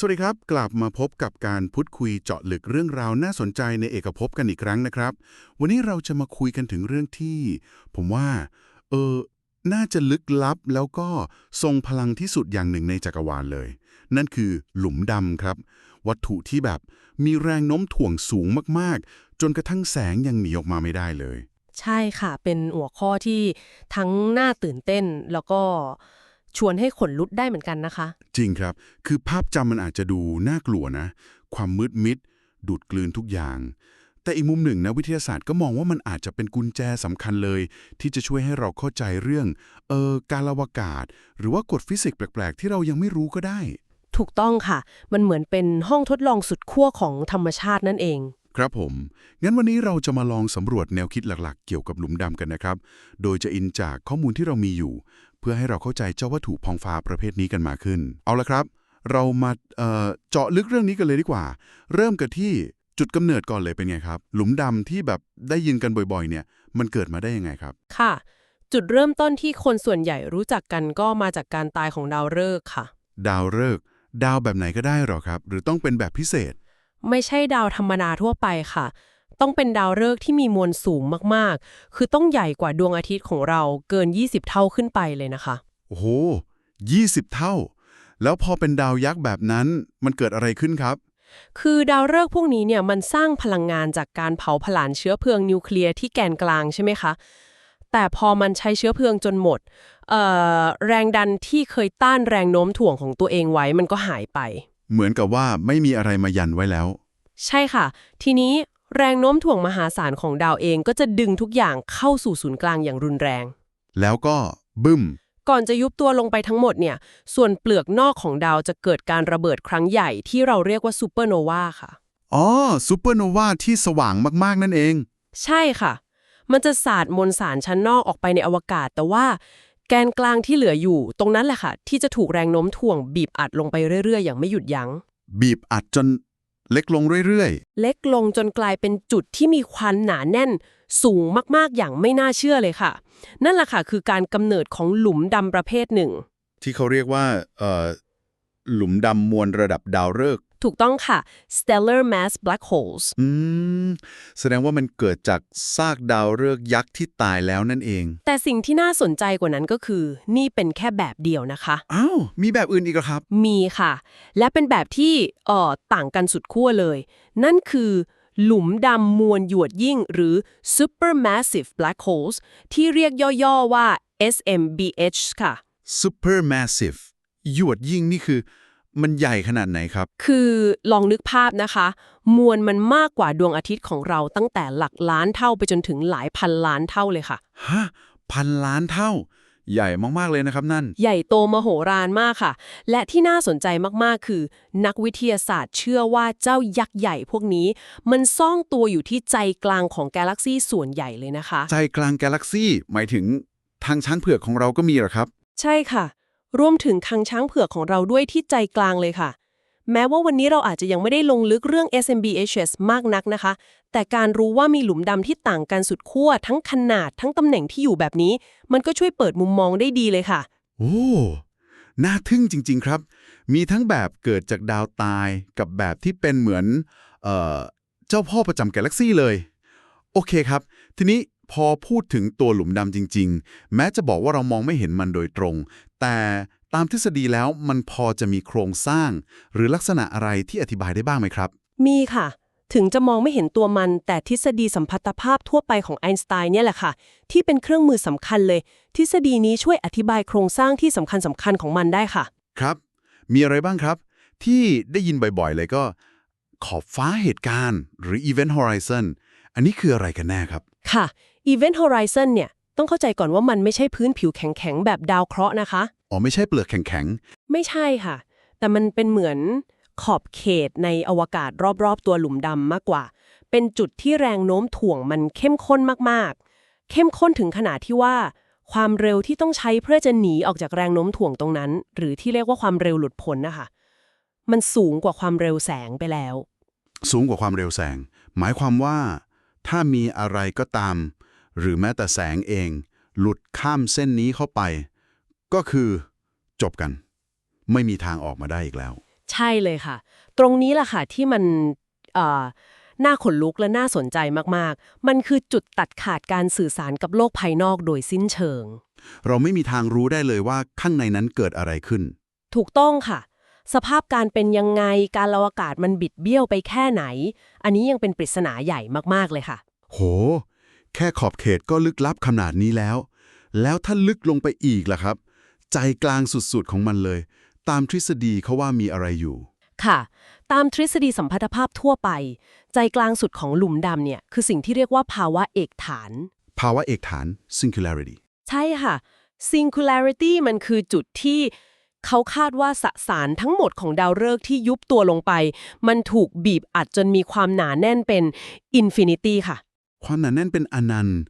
สวัสดีครับ กลับมาพบกับการพูดคุยเจาะลึกเรื่องราวน่าสนใจในเอกภพกันอีกครั้งนะครับ วันนี้เราจะมาคุยกันถึงเรื่องที่ ผมว่า เออ น่าจะลึกลับแล้วก็ทรงพลังที่สุดอย่างหนึ่งในจักรวาลเลย นั่นคือหลุมดำครับ วัตถุที่แบบมีแรงโน้มถ่วงสูงมากๆ จนกระทั่งแสงยังหนีออกมาไม่ได้เลย ใช่ค่ะเป็นหัวข้อที่ทั้งน่าตื่นเต้นแล้วก็ ชวนให้ขนลุกได้เหมือนกันนะคะ จริงครับ คือภาพจำมันอาจจะดูน่ากลัวนะ ความมืดมิด ดูดกลืนทุกอย่าง แต่อีกมุมหนึ่งนะวิทยาศาสตร์ก็มองว่ามันอาจจะเป็นกุญแจสำคัญเลย ที่จะช่วยให้เราเข้าใจเรื่อง เออการอวกาศ หรือว่ากฎฟิสิกส์แปลก ๆ ที่เรายังไม่รู้ก็ได้ ถูกต้องค่ะ มันเหมือนเป็นห้องทดลองสุดขั้วของธรรมชาตินั่นเองครับผม งั้นวันนี้เราจะมาลองสำรวจแนวคิดหลักๆ เกี่ยวกับหลุมดำกันนะครับ โดยจะอินจากข้อมูลที่เรามีอยู่ เพื่อให้เราเข้าใจเจ้าวัตถุพองฟ้าประเภทนี้กันมากขึ้น เอาละครับ เรามาเอ่อเจาะลึกเรื่องนี้กันเลยดีกว่า เริ่มกันที่จุดกำเนิดก่อนเลยเป็นไงครับ หลุมดำที่แบบได้ยินกันบ่อยๆ เนี่ย มันเกิดมาได้ยังไงครับ ค่ะ จุดเริ่มต้นที่คนส่วนใหญ่รู้จักกันก็มาจากการตายของดาวฤกษ์ค่ะ ดาวฤกษ์ดาวแบบไหนก็ได้หรอครับ หรือต้องเป็นแบบพิเศษ ไม่ใช่ดาวธรรมดาทั่วไปค่ะ ต้องเป็นดาวฤกษ์ที่มีมวลสูงมากๆ คือต้องใหญ่กว่าดวงอาทิตย์ของเราเกิน 20 เท่าขึ้นไปเลยนะคะ โอ้โห 20 เท่า แล้วพอเป็นดาวยักษ์แบบนั้นมันเกิดอะไรขึ้นครับ คือดาวฤกษ์พวกนี้เนี่ยมันสร้างพลังงานจากการเผาผลาญเชื้อเพลิงนิวเคลียร์ที่แกนกลางใช่ไหมคะ แต่พอมันใช้เชื้อเพลิงจนหมดเอ่อแรงดันที่เคยต้านแรงโน้มถ่วงของตัวเองไว้มันก็หายไป เหมือนกับว่าไม่มีอะไรมายันไว้แล้วใช่ค่ะ ทีนี้ แรงโน้มถ่วงมหาศาลของดาวเองก็จะดึงทุกอย่างเข้าสู่ศูนย์กลางอย่างรุนแรง แล้วก็บึ้ม ก่อนจะยุบตัวลงไปทั้งหมดเนี่ย ส่วนเปลือกนอกของดาวจะเกิดการระเบิดครั้งใหญ่ที่เราเรียกว่าซูเปอร์โนวาค่ะ อ๋อซูเปอร์โนวาที่สว่างมากๆนั่นเอง ใช่ค่ะ มันจะสาดมวลสารชั้นนอกออกไปในอวกาศ แต่ว่าแกนกลางที่เหลืออยู่ ตรงนั้นแหละค่ะ ที่จะถูกแรงโน้มถ่วงบีบอัดลงไปเรื่อยๆ อย่างไม่หยุดยัง้ง บีบอัดจน เล็กลงเรื่อยเล็กลงจนกลายเป็นจุดที่มีควันหนาแน่น สูงมากๆอย่างไม่น่าเชื่อเลยค่ะ นั่นแหละค่ะคือการกำเนิดของหลุมดำประเภทหนึ่งๆที่เขาเรียกว่าเอ่อ หลุมดำมวลระดับดาวฤกษ์ถูกต้องค่ะ stellar mass black holes อืม แสดงว่ามันเกิดจากซากดาวฤกษ์ยักษ์ที่ตายแล้วนั่นเอง แต่สิ่งที่น่าสนใจกว่านั้นก็คือ นี่เป็นแค่แบบเดียวนะคะ อ้าว มีแบบอื่นอีกเหรอครับ มีค่ะ และเป็นแบบที่เอ่อต่างกันสุดขั้วเลย นั่นคือหลุมดำมวลหยวดยิ่งหรือ supermassive black holes ที่เรียกย่อๆว่า SMBH ค่ะ supermassive หยวดยิ่งนี่คือ มันใหญ่ขนาดไหนครับ คือลองนึกภาพนะคะ มวลมันมากกว่าดวงอาทิตย์ของเราตั้งแต่หลักล้านเท่าไปจนถึงหลายพันล้านเท่าเลยค่ะ ฮะ พันล้านเท่า ใหญ่มากๆเลยนะครับนั่น ใหญ่โตมโหฬารมากค่ะ และที่น่าสนใจมากๆคือ นักวิทยาศาสตร์เชื่อว่าเจ้ายักษ์ใหญ่พวกนี้ มันซ่องตัวอยู่ที่ใจกลางของกาแล็กซีส่วนใหญ่เลยนะคะ ใจกลางกาแล็กซี่หมายถึงทางช้างเผือกของเราก็มีเหรอครับ ใช่ค่ะ รวมถึงคังช้างเผือกของเราด้วยที่ใจกลางเลยค่ะ แม้ว่าวันนี้เราอาจจะยังไม่ได้ลงลึกเรื่อง SMBHS มากนักนะคะ แต่การรู้ว่ามีหลุมดำที่ต่างกันสุดขั้วทั้งขนาดทั้งตำแหน่งที่อยู่แบบนี้ มันก็ช่วยเปิดมุมมองได้ดีเลยค่ะ โอ้น่าทึ่งจริง ๆครับ มีทั้งแบบเกิดจากดาวตายกับแบบที่เป็นเหมือนเอ่อเจ้าพ่อประจำกาแล็กซี่เลย โอเคครับ ทีนี้พอพูดถึงตัวหลุมดำจริง ๆ แม้จะบอกว่าเรามองไม่เห็นมันโดยตรง แต่ตามทฤษฎีแล้วมันพอจะมีโครงสร้าง หรือลักษณะอะไรที่อธิบายได้บ้างไหมครับ มีค่ะ ถึงจะมองไม่เห็นตัวมัน แต่ทฤษฎีสัมพัทธภาพทั่วไปของไอน์สไตน์เนี่ยแหละค่ะ ที่เป็นเครื่องมือสำคัญเลย ทฤษฎีนี้ช่วยอธิบายโครงสร้างที่สำคัญสำคัญของมันได้ค่ะ ครับ มีอะไรบ้างครับ ที่ได้ยินบ่อยๆ เลยก็ ขอบฟ้าเหตุการณ์ หรือ Event Horizon อันนี้คืออะไรกันแน่ครับค่ะ Event Horizon เนี่ย ต้องเข้าใจก่อนว่ามันไม่ใช่พื้นผิวแข็งๆ แบบดาวเคราะห์นะคะ อ๋อไม่ใช่เปลือกแข็งไม่ใช่ค่ะ แต่มันเป็นเหมือนขอบเขตในอวกาศรอบๆ ตัวหลุมดำมากกว่า เป็นจุดที่แรงโน้มถ่วงมันเข้มข้นมากๆ เข้มข้นถึงขนาดที่ว่า ความเร็วที่ต้องใช้เพื่อจะหนีออกจากแรงโน้มถ่วงตรงนั้น หรือที่เรียกว่าความเร็วหลุดพ้นนะคะ มันสูงกว่าความเร็วแสงไปแล้วๆสูงกว่าความเร็วแสง หมายความว่า ถ้ามีอะไรก็ตาม หรือแม้แต่แสงเอง หลุดข้ามเส้นนี้เข้าไป ก็คือจบกัน ไม่มีทางออกมาได้อีกแล้ว ใช่เลยค่ะ ตรงนี้แหละค่ะที่มันเอ่อน่าขนลุกและน่าสนใจมากๆ มันคือจุดตัดขาดการสื่อสารกับโลกภายนอกโดยสิ้นเชิง เราไม่มีทางรู้ได้เลยว่าข้างในนั้นเกิดอะไรขึ้น ถูกต้องค่ะ สภาพการเป็นยังไง การอวกาศมันบิดเบี้ยวไปแค่ไหน อันนี้ยังเป็นปริศนาใหญ่มากๆเลยค่ะ โห แค่ขอบเขตก็ลึกลับขนาดนี้แล้ว แล้วถ้าลึกลงไปอีกล่ะครับ ใจกลางสุดๆของมันเลย ตามทฤษฎีเขาว่ามีอะไรอยู่ ค่ะ ตามทฤษฎีสัมพัทธภาพทั่วไป ใจกลางสุดของหลุมดำเนี่ยคือสิ่งที่เรียกว่าภาวะเอกฐาน ภาวะเอกฐาน singularity ใช่ค่ะ singularity มันคือจุดที่เขาคาดว่าสสารทั้งหมดของดาวฤกษ์ที่ยุบตัวลงไป มันถูกบีบอัดจนมีความหนาแน่นเป็น infinity ค่ะ ความหนาแน่นเป็นอนันต์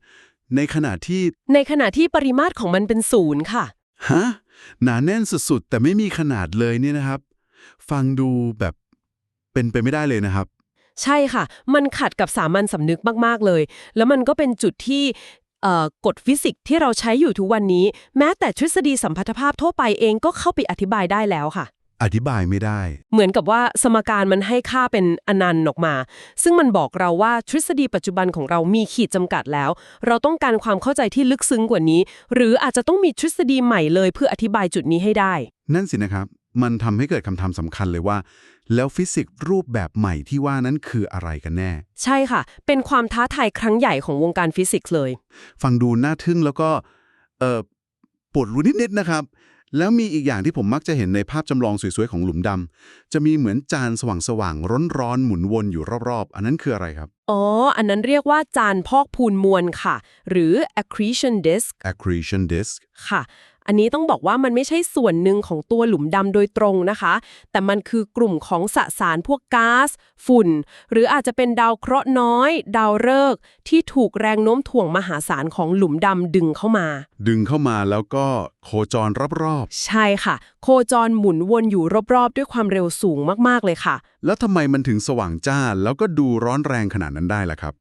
ในขณะที่ ในขณะที่ปริมาตรของมันเป็นศูนย์ค่ะ ฮะ หนาแน่นสุดๆ แต่ไม่มีขนาดเลยเนี่ยนะครับ ฟังดูแบบเป็นไปไม่ได้เลยนะครับ ใช่ค่ะ มันขัดกับสามัญสำนึกมาก ๆ เลย แล้วมันก็เป็นจุดที่เอ่อกฎฟิสิกส์ที่เราใช้อยู่ทุกวันนี้ แม้แต่ทฤษฎีสัมพัทธภาพทั่วไปเองก็เข้าไปอธิบายได้แล้วค่ะ อธิบายไม่ได้ เหมือนกับว่าสมการมันให้ค่าเป็นอนันต์ออกมา ซึ่งมันบอกเราว่าทฤษฎีปัจจุบันของเรามีขีดจำกัดแล้ว เราต้องการความเข้าใจที่ลึกซึ้งกว่านี้ หรืออาจจะต้องมีทฤษฎีใหม่เลยเพื่ออธิบายจุดนี้ให้ได้ นั่นสินะครับ มันทำให้เกิดคำถามสำคัญเลยว่า แล้วฟิสิกส์รูปแบบใหม่ที่ว่านั้นคืออะไรกันแน่ ใช่ค่ะ เป็นความท้าทายครั้งใหญ่ของวงการฟิสิกส์เลย ฟังดูน่าทึ่งแล้วก็เอ่อปวดรู้นิดๆนะครับ แล้วมีอีกอย่างที่ผมมักจะเห็นในภาพจำลองสวยๆของหลุมดำจะมีเหมือนจานสว่างๆร้อนๆหมุนวนอยู่รอบๆ อันนั้นคืออะไรครับ อ๋อ อันนั้นเรียกว่าจานพอกพูนมวลค่ะ หรือ accretion disk accretion disk ค่ะ อันนี้ต้องบอกว่ามันไม่ใช่ส่วนหนึ่งของตัวหลุมดำโดยตรงนะคะ แต่มันคือกลุ่มของสสารพวกก๊าซฝุ่น หรืออาจจะเป็นดาวเคราะห์น้อย ดาวฤกษ์ที่ถูกแรงโน้มถ่วงมหาศาลของหลุมดำดึงเข้ามา ดึงเข้ามาแล้วก็โคจรรอบใช่ค่ะ โคจรหมุนวนอยู่รอบๆ ด้วยความเร็วสูงมากๆเลยค่ะๆแล้วทำไมมันถึงสว่างจ้าแล้วก็ดูร้อนแรงขนาดนั้นได้ล่ะครับ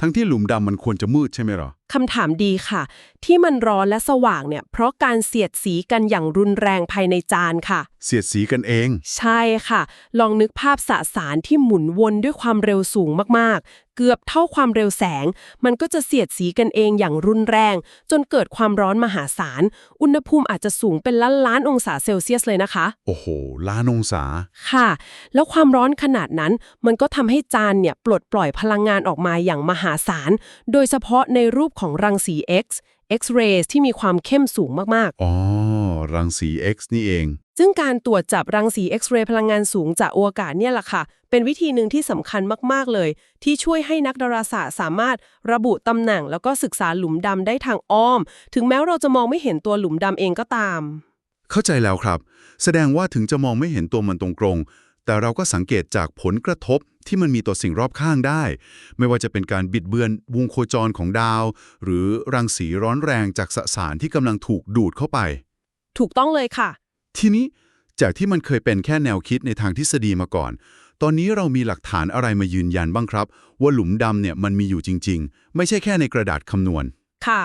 ทั้งที่หลุมดำมันควรจะมืดใช่ไหมหรอ คำถามดีค่ะ ที่มันร้อนและสว่างเนี่ยเพราะการเสียดสีกันอย่างรุนแรงภายในจานค่ะ เสียดสีกันเอง ใช่ค่ะ ลองนึกภาพสสารที่หมุนวนด้วยความเร็วสูงมากๆ เกือบเท่าความเร็วแสง มันก็จะเสียดสีกันเองอย่างรุนแรง จนเกิดความร้อนมหาศาล อุณหภูมิอาจจะสูงเป็นล้านล้านๆองศาเซลเซียสเลยนะคะ โอ้โห ล้านองศา ค่ะ แล้วความร้อนขนาดนั้น มันก็ทำให้จานเนี่ยปลดปล่อยพลังงานออกมาอย่างมหาศาล โดยเฉพาะในรูปของรังสี X X-rays ที่มีความเข้มสูงมาก อ๋อ รังสี X นี่เอง ๆ ซึ่งการตรวจจับรังสี X-ray พลังงานสูงจากอวกาศเนี่ยแหละค่ะ เป็นวิธีหนึ่งที่สำคัญมากๆเลย ที่ช่วยให้นักดาราศาสตร์สามารถระบุตำแหน่งแล้วก็ศึกษาหลุมดำได้ทางอ้อม ถึงแม้เราจะมองไม่เห็นตัวหลุมดำเองก็ตาม เข้าใจแล้วครับ แสดงว่าถึงจะมองไม่เห็นตัวมันตรงๆ แต่เราก็สังเกตจากผลกระทบที่มันมีต่อสิ่งรอบข้างได้ ไม่ว่าจะเป็นการบิดเบือนวงโคจรของดาว หรือรังสีร้อนแรงจากสสารที่กำลังถูกดูดเข้าไป ถูกต้องเลยค่ะ ทีนี้จากที่มันเคยเป็นแค่แนวคิดในทางทฤษฎีมาก่อน ตอนนี้เรามีหลักฐานอะไรมายืนยันบ้างครับ ว่าหลุมดำเนี่ยมันมีอยู่จริง ๆ ไม่ใช่แค่ในกระดาษคำนวณ ค่ะ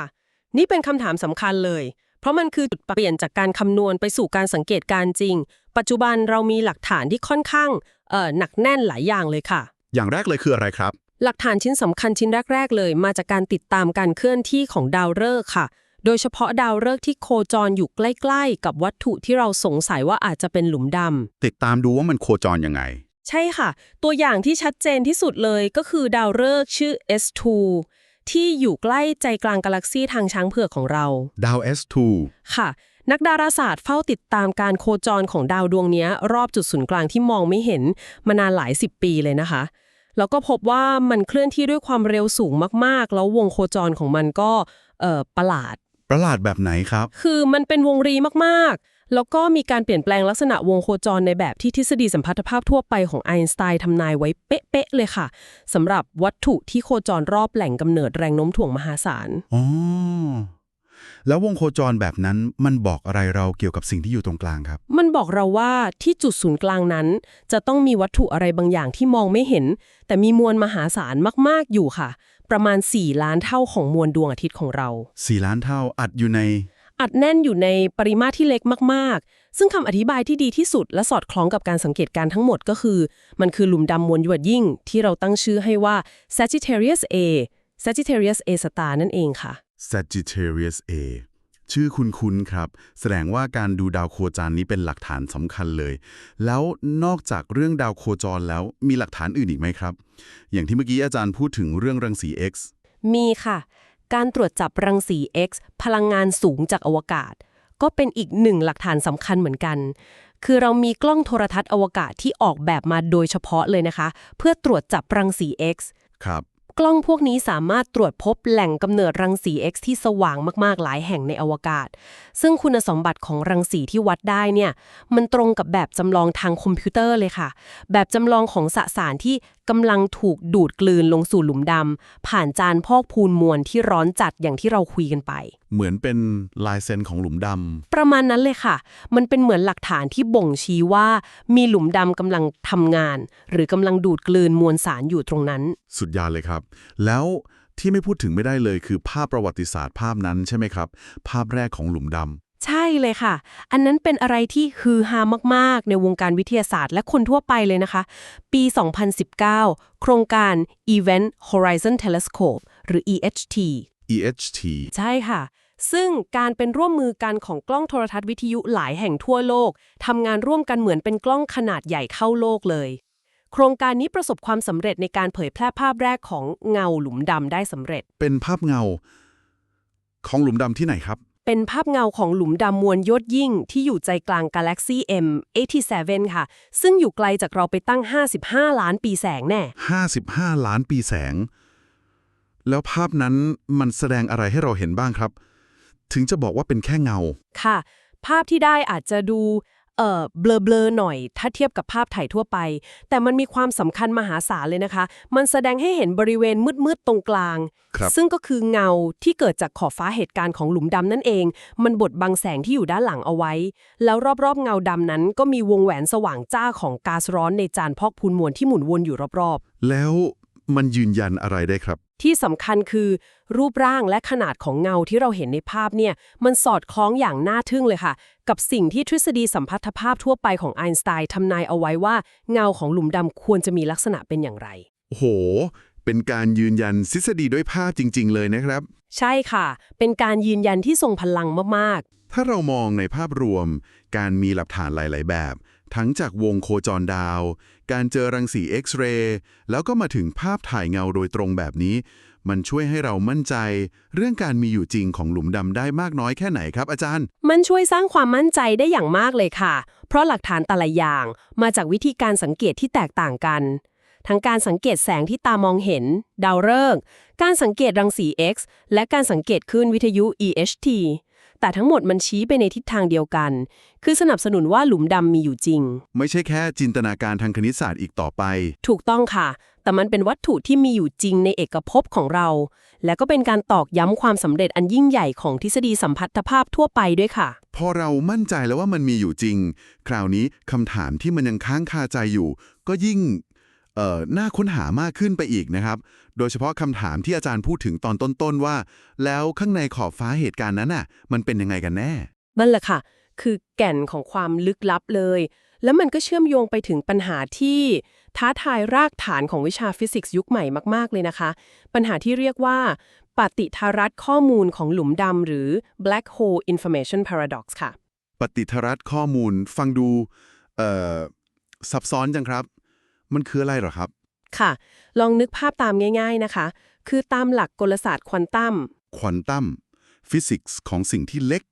นี่เป็นคำถามสำคัญเลย เพราะมันคือจุดเปลี่ยนจากการคำนวณไปสู่การสังเกตการณ์จริง ปัจจุบันเรามีหลักฐานที่ค่อนข้างเอ่อหนักแน่นหลายอย่างเลยค่ะ อย่างแรกเลยคืออะไรครับ หลักฐานชิ้นสำคัญชิ้นแรก ๆ เลย มาจากการติดตามการเคลื่อนที่ของดาวฤกษ์ค่ะ โดยเฉพาะดาวฤกษ์ที่โคจรอยู่ใกล้ๆ กับวัตถุที่เราสงสัยว่าอาจจะเป็นหลุมดำติดตามดูว่ามันโคจรยังไง ใช่ค่ะ ตัวอย่างที่ชัดเจนที่สุดเลยก็คือดาวฤกษ์ชื่อ S2 ที่อยู่ใกล้ใจกลางกาแล็กซีทางช้างเผือกของเรา ดาว S2 ค่ะ นักดาราศาสตร์เฝ้าติดตามการโคจรของดาวดวงเนี้ยรอบจุดศูนย์กลางที่มองไม่เห็นมานานหลายสิบปีเลยนะคะ แล้วก็พบว่ามันเคลื่อนที่ด้วยความเร็วสูงมากๆ แล้ววงโคจรของมันก็เอ่อประหลาด ประหลาดแบบไหนครับ คือมันเป็นวงรีมากๆ แล้วก็มีการเปลี่ยนแปลงลักษณะวงโคจรในแบบที่ทฤษฎีสัมพัทธภาพทั่วไปของไอน์สไตน์ทำนายไว้เป๊ะๆเลยค่ะสำหรับวัตถุที่โคจรรอบแหล่งกำเนิดแรงโน้มถ่วงมหาศาลอ๋อแล้ววงโคจรแบบนั้นมันบอกอะไรเราเกี่ยวกับสิ่งที่อยู่ตรงกลางครับ มันบอกเราว่าที่จุดศูนย์กลางนั้น จะต้องมีวัตถุอะไรบางอย่างที่มองไม่เห็น แต่มีมวลมหาศาลมากๆอยู่ค่ะ ประมาณ 4 ล้านเท่าของมวลดวงอาทิตย์ของเราสี่ล้านเท่าอัดอยู่ใน อัดแน่นอยู่ในปริมาตรที่เล็กมากๆ ซึ่งคำอธิบายที่ดีที่สุดและสอดคล้องกับการสังเกตการณ์ทั้งหมดก็คือ มันคือหลุมดำมวลยวดยิ่ง ที่เราตั้งชื่อให้ว่า Sagittarius A Sagittarius A star นั่นเองค่ะ Sagittarius A ชื่อคุ้นๆครับ แสดงว่าการดูดาวโคจรนี้เป็นหลักฐานสำคัญเลย แล้วนอกจากเรื่องดาวโคจรแล้วมีหลักฐานอื่นอีกไหมครับ อย่างที่เมื่อกี้อาจารย์พูดถึงเรื่องรังสี X มีค่ะ การตรวจจับรังสี X พลังงานสูงจากอวกาศ ก็เป็นอีกหนึ่งหลักฐานสำคัญเหมือนกัน คือเรามีกล้องโทรทัศน์อวกาศที่ออกแบบมาโดยเฉพาะเลยนะคะ เพื่อตรวจจับรังสี X ครับกล้องพวกนี้สามารถตรวจพบแหล่งกำเนิดรังสี X ที่สว่างมาก ๆ หลายแห่งในอวกาศ ซึ่งคุณสมบัติของรังสีที่วัดได้เนี่ย มันตรงกับแบบจำลองทางคอมพิวเตอร์เลยค่ะ แบบจำลองของสสารที่ กำลังถูกดูดกลืนลงสู่หลุมดำผ่านจานพอกพูนมวลที่ร้อนจัดอย่างที่เราคุยกันไป เหมือนเป็นลายเซ็นของหลุมดประมาณนั้นเลยค่ะ มันเป็นเหมือนหลักฐานที่บ่งชี้ว่า มีหลุมดำกำลังทำงาน หรือกำลังดูดกลืนมวลสารอยู่ตรงนั้นำสุดยอดเลยครับ แล้วที่ไม่พูดถึงไม่ได้เลยคือภาพประวัติศาสตร์ภาพนั้นใช่ไหมครับ ภาพแรกของหลุมดใช่ เลยค่ะ อันนั้นเป็นอะไรที่ฮือฮามากๆ ในวงการวิทยาศาสตร์และคนทั่วไปเลยนะคะ ปี 2019 โครงการ Event Horizon Telescope หรือ EHT ำ EHT ใช่ค่ะ ซึ่งการเป็นร่วมมือกันของกล้องโทรทัศน์วิทยุหลายแห่งทั่วโลกทำงานร่วมกันเหมือนเป็นกล้องขนาดใหญ่เข้าโลกเลย โครงการนี้ประสบความสำเร็จในการเผยแพร่ภาพแรกของเงาหลุมดำได้สำเร็จ เป็นภาพเงา ของหลุมดำที่ไหนครับ เป็นภาพเงาของหลุมดำมวลยศยิ่งที่อยู่ใจกลางกาแล็กซี M87 ค่ะ ซึ่งอยู่ไกลจากเราไปตั้ง 55 ล้านปีแสงแน่ 55 ล้านปีแสง แล้วภาพนั้นมันแสดงอะไรให้เราเห็นบ้างครับ ถึงจะบอกว่าเป็นแค่เงา ค่ะ ภาพที่ได้อาจจะดู เอ่อเบลอๆหน่อย ถ้าเทียบกับภาพถ่ายทั่วไป แต่มันมีความสำคัญมหาศาลเลยนะคะ มันแสดงให้เห็นบริเวณมืดๆตรงกลาง ครับ ซึ่งก็คือเงาที่เกิดจากขอบฟ้าเหตุการณ์ของหลุมดำนั่นเอง มันบดบังแสงที่อยู่ด้านหลังเอาไว้ แล้วรอบๆเงาดำนั้น ก็มีวงแหวนสว่างจ้าของก๊าซร้อนในจานพอกพูนมวลที่หมุนวนอยู่รอบๆ แล้ว มันยืนยันอะไรได้ครับ ที่สำคัญคือรูปร่างและขนาดของเงาที่เราเห็นในภาพเนี่ย มันสอดคล้องอย่างน่าทึ่งเลยค่ะ กับสิ่งที่ทฤษฎีสัมพัทธภาพทั่วไปของไอน์สไตน์ทำนายเอาไว้ว่าเงาของหลุมดำควรจะมีลักษณะเป็นอย่างไรโอ้โห เป็นการยืนยันทฤษฎีด้วยภาพจริง ๆ เลยนะครับ ใช่ค่ะ เป็นการยืนยันที่ทรงพลังมากถ้าเรามองในภาพรวม การมีหลักฐานหลาย ๆ แบบ ทั้งจากวงโคจรดาว การเจอรังสีเอ็กซเรย์แล้วก็มาถึงภาพถ่ายเงาโดยตรงแบบนี้ มันช่วยให้เรามั่นใจ เรื่องการมีอยู่จริงของหลุมดำได้มากน้อยแค่ไหนครับอาจารย์ มันช่วยสร้างความมั่นใจได้อย่างมากเลยค่ะ เพราะหลักฐานแต่ละอย่างมาจากวิธีการสังเกตที่แตกต่างกัน ทั้งการสังเกตแสงที่ตามองเห็น ดาวฤกษ์การสังเกตรังสี X และการสังเกตคลื่นวิทยุ EHT แต่ทั้งหมดมันชี้ไปในทิศทางเดียวกัน คือสนับสนุนว่าหลุมดำมีอยู่จริง ไม่ใช่แค่จินตนาการทางคณิตศาสตร์อีกต่อไป ถูกต้องค่ะ แต่มันเป็นวัตถุที่มีอยู่จริงในเอกภพของเรา และก็เป็นการตอกย้ำความสำเร็จอันยิ่งใหญ่ของทฤษฎีสัมพัทธภาพทั่วไปด้วยค่ะ พอเรามั่นใจแล้วว่ามันมีอยู่จริง คราวนี้คำถามที่มันยังค้างคาใจอยู่ ก็ยิ่งเอ่อ น่าค้นหามากขึ้นไปอีกนะครับ โดยเฉพาะคำถามที่อาจารย์พูดถึงตอนต้นๆว่า แล้วข้างในขอบฟ้าเหตุการณ์นั้นน่ะ มันเป็นยังไงกันแน่ นั่นแหละค่ะ คือแก่นของความลึกลับเลย แล้วมันก็เชื่อมโยงไปถึงปัญหาที่ท้าทายรากฐานของวิชาฟิสิกส์ยุคใหม่มากๆเลยนะคะ ปัญหาที่เรียกว่าปฏิทารัตข้อมูลของหลุมดำหรือ black hole information paradox ค่ะ ปฏิทรัตน์ข้อมูลฟังดูเอ่อซับซ้อนจังครับ มันคืออะไรเหรอครับ ค่ะ ลองนึกภาพตามง่าย ๆนะคะ คือตามหลักกลศาสตร์ควอนตัม ควอนตัม ฟิสิกส์ของสิ่งที่เล็ก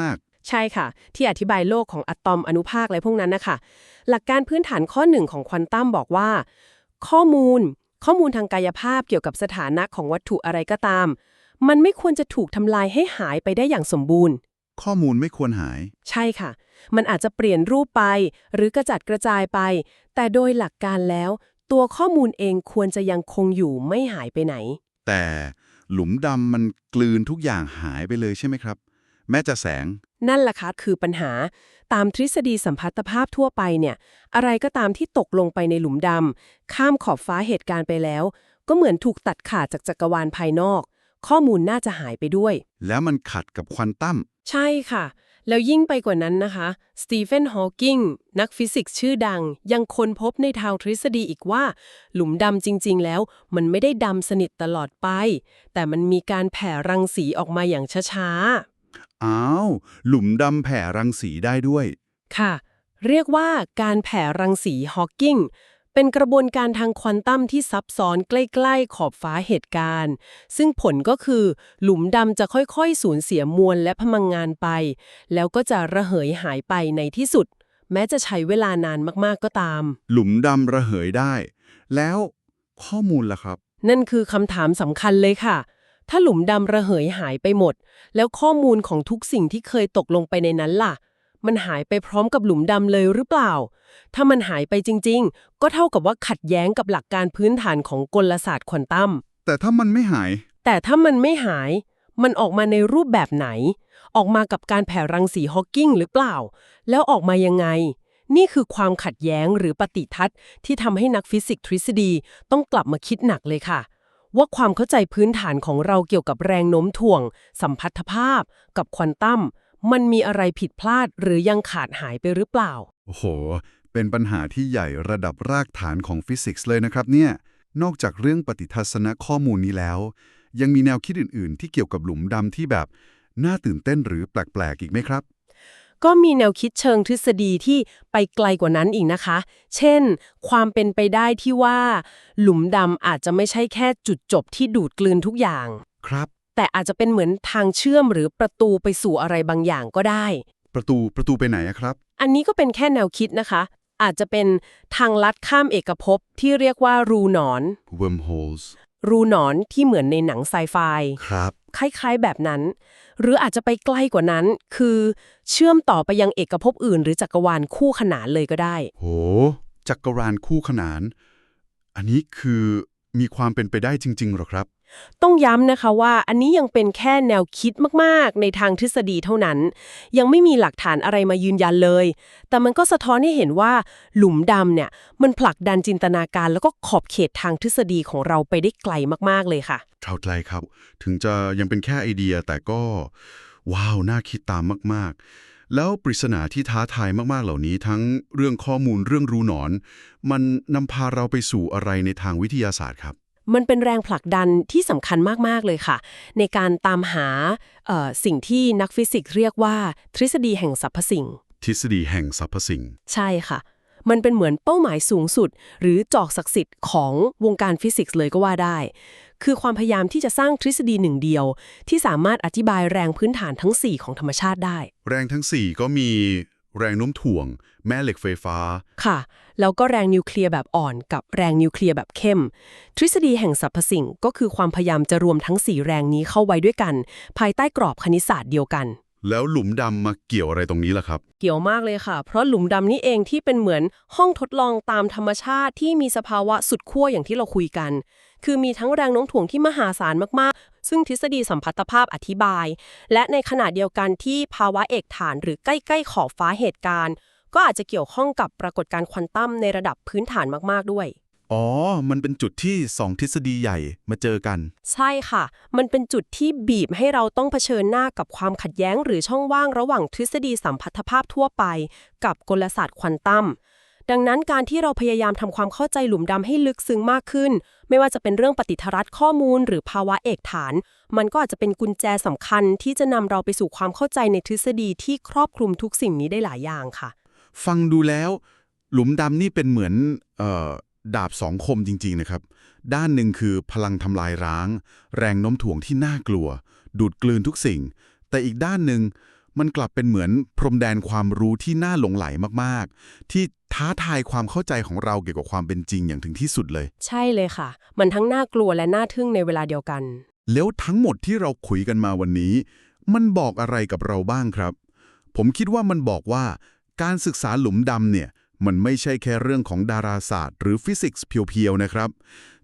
มากใช่ค่ะ ที่อธิบายโลกของอะตอมอนุภาคอะไรพวกนั้นนะคะ หลักการพื้นฐานข้อหนึ่งของควอนตัมบอกว่า ข้อมูล ข้อมูลทางกายภาพเกี่ยวกับสถานะของวัตถุอะไรก็ตาม มันไม่ควรจะถูกทำลายให้หายไปได้อย่างสมบูรณ์ๆข้อมูลไม่ควรหาย ใช่ค่ะ มันอาจจะเปลี่ยนรูปไป หรือกระจัดกระจายไป แต่โดยหลักการแล้ว ตัวข้อมูลเองควรจะยังคงอยู่ไม่หายไปไหน แต่หลุมดำมันกลืนทุกอย่างหายไปเลยใช่ไหมครับ แม้จะแสง นั่นแหละค่ะคือปัญหา ตามทฤษฎีสัมพัทธภาพทั่วไปเนี่ย อะไรก็ตามที่ตกลงไปในหลุมดำข้ามขอบฟ้าเหตุการณ์ไปแล้ว ก็เหมือนถูกตัดขาดจากจักรวาลภายนอก ข้อมูลน่าจะหายไปด้วย แล้วมันขัดกับควอนตัมใช่ค่ะ แล้วยิ่งไปกว่านั้นนะคะ สตีเฟน ฮอว์กิง นักฟิสิกส์ชื่อดัง ยังค้นพบในทางทฤษฎีอีกว่า หลุมดำจริง ๆ แล้ว มันไม่ได้ดำสนิทตลอดไป แต่มันมีการแผ่รังสีออกมาอย่างช้าอ้าว หลุมดำแผ่รังสีได้ด้วยๆค่ะ เรียกว่าการแผ่รังสีฮอว์กิง เป็นกระบวนการทางควอนตัมที่ซับซ้อนใกล้ๆขอบฟ้าเหตุการณ์ ซึ่งผลก็คือหลุมดำจะค่อยๆ สูญเสียมวลและพลังงานไป แล้วก็จะระเหยหายไปในที่สุด แม้จะใช้เวลานานมากๆก็ตาม หลุมดำระเหยได้ แล้วข้อมูลล่ะครับ นั่นคือคำถามสำคัญเลยค่ะ ถ้าหลุมดำระเหยหายไปหมด แล้วข้อมูลของทุกสิ่งที่เคยตกลงไปในนั้นล่ะ มันหายไปพร้อมกับหลุมดำเลยหรือเปล่า ถ้ามันหายไปจริง ๆ ก็เท่ากับว่าขัดแย้งกับหลักการพื้นฐานของกลศาสตร์ควอนตัม แต่ถ้ามันไม่หาย แต่ถ้ามันไม่หาย มันออกมาในรูปแบบไหน ออกมากับการแผ่รังสีฮอว์กิงหรือเปล่า แล้วออกมายังไง นี่คือความขัดแย้งหรือปฏิทัศน์ที่ทำให้นักฟิสิกส์ทฤษฎีต้องกลับมาคิดหนักเลยค่ะว่าความเข้าใจพื้นฐานของเราเกี่ยวกับแรงโน้มถ่วง สัมพัทธภาพ กับควอนตัม มันมีอะไรผิดพลาดหรือยังขาดหายไปหรือเปล่า โอ้โห เป็นปัญหาที่ใหญ่ระดับรากฐานของฟิสิกส์เลยนะครับเนี่ย นอกจากเรื่องปฏิทัศนะข้อมูลนี้แล้ว ยังมีแนวคิดอื่น ๆ ที่เกี่ยวกับหลุมดำที่แบบน่าตื่นเต้นหรือแปลก ๆ อีกไหมครับ ก็มีแนวคิดเชิงทฤษฎีที่ไปไกลกว่านั้นอีกนะคะ เช่น ความเป็นไปได้ที่ว่า หลุมดำอาจจะไม่ใช่แค่จุดจบที่ดูดกลืนทุกอย่าง ครับ แต่อาจจะเป็นเหมือนทางเชื่อมหรือประตูไปสู่อะไรบางอย่างก็ได้ ประตูประตูไปไหนอะครับ อันนี้ก็เป็นแค่แนวคิดนะคะ อาจจะเป็นทางลัดข้ามเอกภพที่เรียกว่ารูหนอน wormholes รูหนอนที่เหมือนในหนังไซไฟครับ คล้ายๆแบบนั้น หรืออาจจะไปใกล้กว่านั้น คือเชื่อมต่อไปยังเอกภพอื่น หรือจักรวาลคู่ขนานเลยก็ได้ โห จักรวาลคู่ขนาน อันนี้คือมีความเป็นไปได้จริงๆหรอครับ ต้องย้ำนะคะว่าอันนี้ยังเป็นแค่แนวคิดมากๆ ในทางทฤษฎีเท่านั้น ยังไม่มีหลักฐานอะไรมายืนยันเลย แต่มันก็สะท้อนให้เห็นว่าหลุมดำเนี่ยมันผลักดันจินตนาการ แล้วก็ขอบเขตทางทฤษฎีของเราไปได้ไกลมากๆเลยค่ะเข้าใจครับ ถึงจะยังเป็นแค่ไอเดียแต่ก็ ว้าว น่าคิดตามมากๆแล้วปริศนาที่ท้าทายมาก ๆ เหล่านี้ทั้งเรื่องข้อมูลเรื่องรูหนอน มันนำพาเราไปสู่อะไรในทางวิทยาศาสตร์ครับ มันเป็นแรงผลักดันที่สำคัญมาก ๆ เลยค่ะ ในการตามหาเอ่อสิ่งที่นักฟิสิกส์เรียกว่า ทฤษฎีแห่งสรรพสิ่ง ทฤษฎีแห่งสรรพสิ่ง ใช่ค่ะ มันเป็นเหมือนเป้าหมายสูงสุด หรือจอกศักดิ์สิทธิ์ของวงการฟิสิกส์เลยก็ว่าได้ คือความพยายามที่จะสร้างทฤษฎีหนึ่งเดียว ที่สามารถอธิบายแรงพื้นฐานทั้ง 4 ของธรรมชาติได้ แรงทั้ง 4 ก็มี แรงโน้มถ่วง แม่เหล็กไฟฟ้า ค่ะ แล้วก็แรงนิวเคลียร์แบบอ่อนกับแรงนิวเคลียร์แบบเข้ม ทฤษฎีแห่งสรรพสิ่งก็คือความพยายามจะรวมทั้ง 4 แรงนี้เข้าไว้ด้วยกัน ภายใต้กรอบคณิตศาสตร์เดียวกัน แล้วหลุมดำมาเกี่ยวอะไรตรงนี้ล่ะครับ เกี่ยวมากเลยค่ะ เพราะหลุมดำนี่เองที่เป็นเหมือนห้องทดลองตามธรรมชาติที่มีสภาวะสุดขั้วอย่างที่เราคุยกัน คือมีทั้งแรงโน้มถ่วงที่มหาศาลมากๆ ซึ่งทฤษฎีสัมพัทธภาพอธิบาย และในขณะเดียวกันที่ภาวะเอกฐานหรือใกล้ๆขอบฟ้าเหตุการณ์ ก็อาจจะเกี่ยวข้องกับปรากฏการณ์ควอนตัมในระดับพื้นฐานมากๆด้วย อ๋อ มันเป็นจุดที่2ทฤษฎีใหญ่มาเจอกัน ใช่ค่ะ มันเป็นจุดที่บีบให้เราต้องเผชิญหน้ากับความขัดแย้งหรือช่องว่างระหว่างทฤษฎีสัมพัทธภาพทั่วไป กับกลศาสตร์ควอนตัมดังนั้นการที่เราพยายามทำความเข้าใจหลุมดำให้ลึกซึ้งมากขึ้น ไม่ว่าจะเป็นเรื่องปฏิทรัฐข้อมูล หรือภาวะเอกฐาน มันก็อาจจะเป็นกุญแจสำคัญที่จะนำเราไปสู่ความเข้าใจในทฤษฎีที่ครอบคลุมทุกสิ่งนี้ได้หลายอย่างค่ะ ฟังดูแล้ว หลุมดำนี่เป็นเหมือนเอ่อ ดาบสองคมจริง ๆ นะครับ ด้านหนึ่งคือพลังทำลายร้าง แรงโน้มถ่วงที่น่ากลัว ดูดกลืนทุกสิ่ง แต่อีกด้านหนึ่งมันกลับเป็นเหมือนพรมแดนความรู้ที่น่าหลงไหลมากๆ ที่ท้าทายความเข้าใจของเราเกี่ยวกับความเป็นจริงอย่างถึงที่สุดเลย ใช่เลยค่ะ มันทั้งน่ากลัวและน่าทึ่งในเวลาเดียวกัน แล้วทั้งหมดที่เราคุยกันมาวันนี้ มันบอกอะไรกับเราบ้างครับ ผมคิดว่ามันบอกว่าการศึกษาหลุมดำเนี่ย มันไม่ใช่แค่เรื่องของดาราศาสตร์ หรือฟิสิกส์เพียวๆนะครับ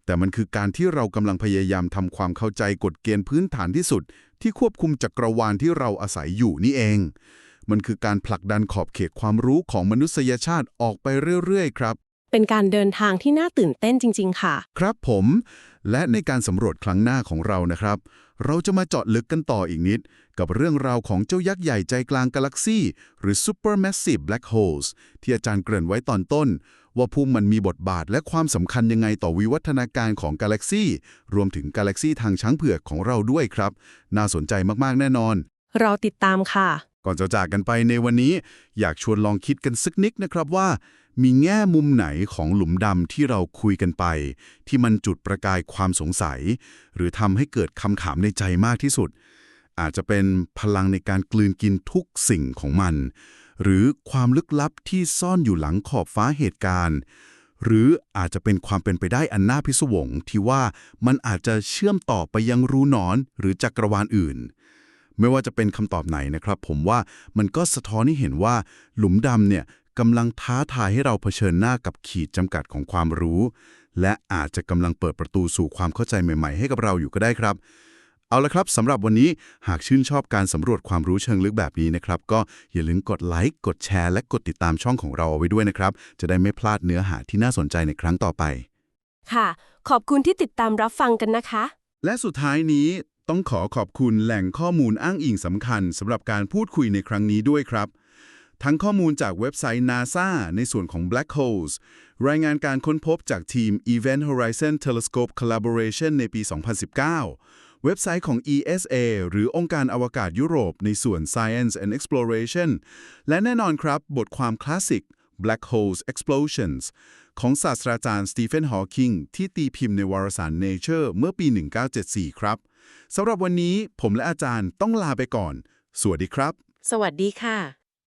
แต่มันคือการที่เรากำลังพยายามทำความเข้าใจกฎเกณฑ์พื้นฐานที่สุด ที่ควบคุมจักรวาลที่เราอาศัยอยู่นี่เอง มันคือการผลักดันขอบเขตความรู้ของมนุษยชาติออกไปเรื่อยๆ ครับเป็นการเดินทางที่น่าตื่นเต้นจริง ๆ ค่ะ ครับผม และในการสำรวจครั้งหน้าของเรานะครับ เราจะมาเจาะลึกกันต่ออีกนิด กับเรื่องราวของเจ้ายักษ์ใหญ่ใจกลางกาแล็กซีหรือ supermassive black holes ที่อาจารย์เกริ่นไว้ตอนต้น ว่าพวกมันมีบทบาทและความสำคัญยังไงต่อวิวัฒนาการของกาแล็กซีรวมถึงกาแล็กซีทางช้างเผือกของเราด้วยครับ น่าสนใจมากๆแน่นอน เราติดตามค่ะ ก่อนจะจากกันไปในวันนี้ อยากชวนลองคิดกันสักนิดนะครับว่า มีแง่มุมไหนของหลุมดำที่เราคุยกันไป ที่มันจุดประกายความสงสัย หรือทำให้เกิดคำถามในใจมากที่สุด อาจจะเป็นพลังในการกลืนกินทุกสิ่งของมัน หรือความลึกลับที่ซ่อนอยู่หลังขอบฟ้าเหตุการณ์ หรืออาจจะเป็นความเป็นไปได้อันน่าพิศวงที่ว่ามันอาจจะเชื่อมต่อไปยังรูนอนหรือจักรวาลอื่น ไม่ว่าจะเป็นคำตอบไหนนะครับ ผมว่ามันก็สะท้อนให้เห็นว่า หลุมดำเนี่ยกำลังท้าทายให้เราเผชิญหน้ากับขีดจำกัดของความรู้ และอาจจะกำลังเปิดประตูสู่ความเข้าใจใหม่ ๆ ให้กับเราอยู่ก็ได้ครับ เอาละครับสำหรับวันนี้หากชื่นชอบการสำรวจความรู้เชิงลึกแบบนี้นะครับ ก็อย่าลืมกดไลค์กดแชร์และกดติดตามช่องของเราเอาไว้ด้วยนะครับ จะได้ไม่พลาดเนื้อหาที่น่าสนใจในครั้งต่อไป ค่ะ ขอบคุณที่ติดตามรับฟังกันนะคะ และสุดท้ายนี้ต้องขอขอบคุณแหล่งข้อมูลอ้างอิงสำคัญสำหรับการพูดคุยในครั้งนี้ด้วยครับ ทั้งข้อมูลจากเว็บไซต์ NASA ในส่วนของ Black Holes รายงานการค้นพบจากทีม Event Horizon Telescope Collaboration ในปี 2019 เว็บไซต์ของ ESA หรือองค์การอวกาศยุโรปในส่วน Science and Exploration และแน่นอนครับ บทความคลาสสิก Black Holes Explosions ของศาสตราจารย์สตีเฟน ฮอว์กิงที่ตีพิมพ์ในวารสาร Nature เมื่อปี 1974 ครับ สำหรับวันนี้ผมและอาจารย์ต้องลาไปก่อน สวัสดีครับ สวัสดีค่ะ